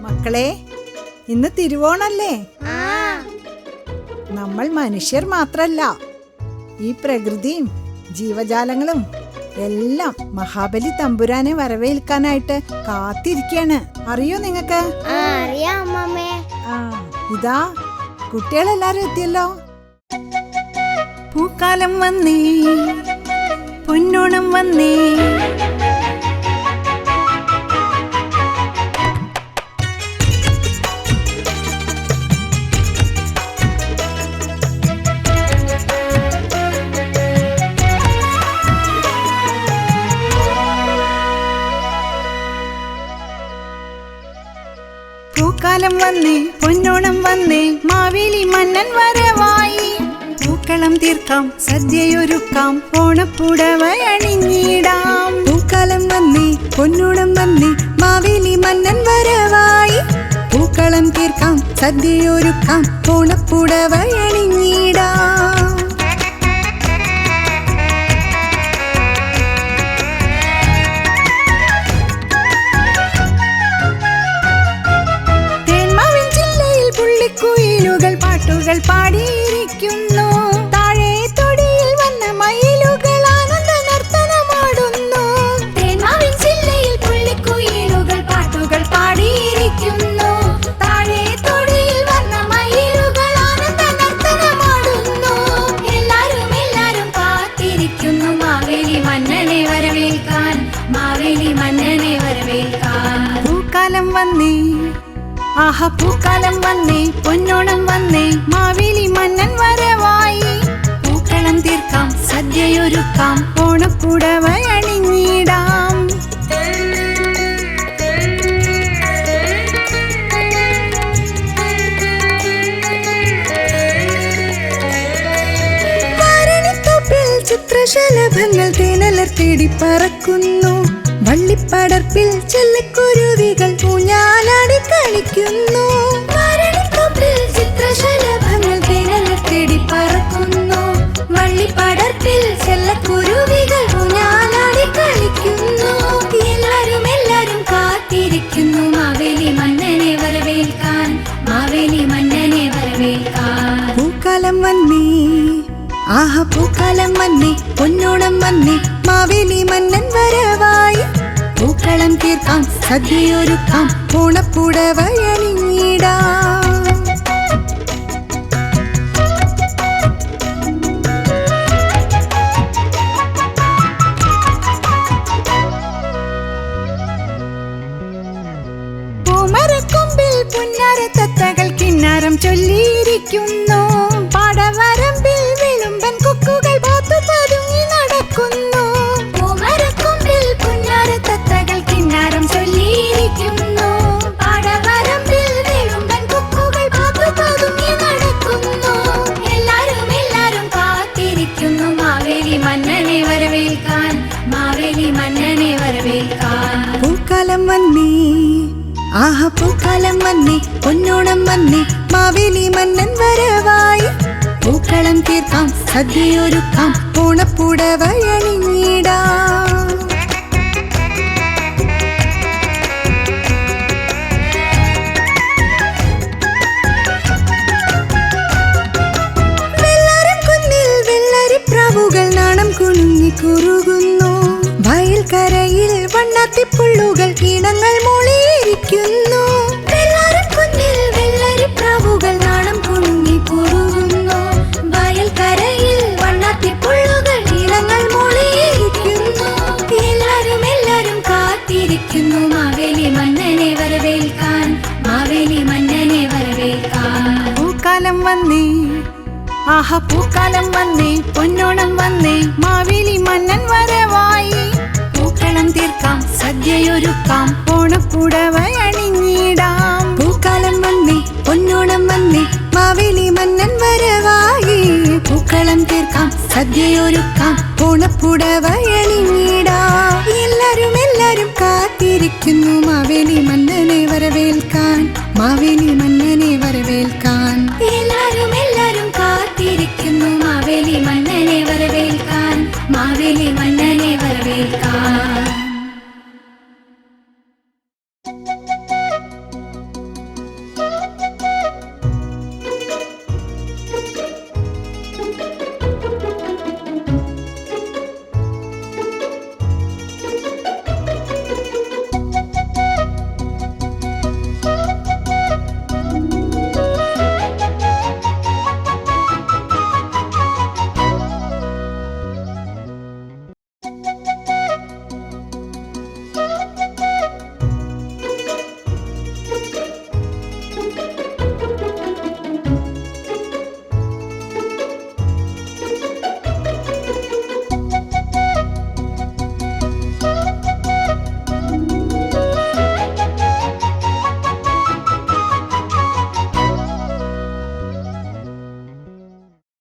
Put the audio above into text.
മക്കളെ ഇന്ന് തിരുവോണല്ലേ? ആ. നമ്മൾ മനുഷ്യർ മാത്രല്ല. ഈ പ്രകൃതിയും ജീവജാലങ്ങളും എല്ലാം മഹാബലി തമ്പുരാനെ വരവേൽക്കാനായിട്ട് കാത്തിരിക്കാണ് അറിയോ നിങ്ങക്ക്? ആ അറിയാം അമ്മമ്മേ ആ ഇതാ കുട്ടികളെല്ലാരും എത്തിയല്ലോ. പൂക്കാലം വന്നേ പൊന്നോണം വന്നേ വന്നേ പൊന്നോണം വന്നേ മാവേലി മന്നൻ വരവായി. പൂക്കളം തീർക്കാം സദ്യയൊരുക്കാം ഓണപ്പുടവയണിഞ്ഞിടാം പൂക്കാലം വന്നേ പൊന്നോണം വന്നേ മാവേലി മന്നൻ വരവായി. പൂക്കളം തീർക്കാം സദ്യയൊരുക്കാം ഓണപ്പുടവ പാട്ടുകൾ പാടിയിരിക്കുന്നു. താഴെ തൊടിയിൽ വന്ന മയിലുകൾ ആനന്ദ നർത്തനമാടുന്നു. തേന്മാവിൻ ജില്ലയിൽ പുള്ളിക്കുയിലുകൾ പാട്ടുകൾ പാടിയിരിക്കുന്നു. താഴെ തൊടിയിൽ വന്ന മയിലുകൾ ആനന്ദ നർത്തനമാടുന്നു. എല്ലാരും എല്ലാരും കാത്തിരിക്കുന്നു. മാവേലി മന്നനെ വരവേൽക്കാൻ. മാവേലി മന്നനെ ആഹ പൂക്കാലം വന്നേ പൊന്നോണം വന്നേ മാവേലി മന്നൻ വരവായി. പൂക്കളം തീർക്കാം സദ്യയൊരുക്കാം ഓണപ്പുടവ അണിഞ്ഞിടാം. ചിത്രശലഭങ്ങൾ തേനലർ തേടി പറക്കുന്നു. വള്ളിപ്പടർപ്പിൽ ചെല്ലക്കുരുവികൾ ഊഞ്ഞാലാടി പൂക്കാലം വന്നേ പൊന്നോണം വന്നേ മാവേലി മന്നൻ വരവായി. പൂക്കളം തീർക്കാം സദ്യയൊരുക്കാം ഓണപ്പുടവ അണിഞ്ഞിടാം. പൂമരക്കൊമ്പിൽ പുന്നാര കിന്നാരം ചൊല്ലിയിരിക്കുന്നു. പൂക്കാലം വന്നേ. ആഹ പൂക്കാലം വന്നേ. പൊന്നോണം വന്നേ. മാവേലി മന്നൻ വരവായി. പൂക്കളം തീർക്കാം സദ്യയൊരുക്കാം. ഓണപ്പുടവ അണിഞ്ഞിടാം വെള്ളാരം കുന്നിൽ നാണം കുറുകുന്നു. വയൽക്കരയിൽ വണ്ണാത്തിപ്പുള്ളുകൾ ഇണങ്ങൾ മൂളിയിരിക്കുന്നു. ആഹ പൂക്കാലം വന്നേ പൊന്നോണം വന്നേ മാവേലി മന്നൻ വരവായി. കളം തീർക്കാം. സദ്യയൊരുക്കാം. ഓണപ്പുടവ അണിഞ്ഞിടാം. പൂക്കാലം വന്നേ പൊന്നോണം വന്നേ മാവേലി മന്നൻ വരവായി. പൂക്കളം തീർക്കാം. സദ്യയൊരുക്കാം. ഓണപ്പുടവ അണിഞ്ഞിടാം. എല്ലാരും എല്ലാരും കാത്തിരിക്കുന്നു. മാവേലി മന്നനെ വരവേൽക്കാൻ. മാവേലി മന്നനെ വരവേൽക്കാൻ.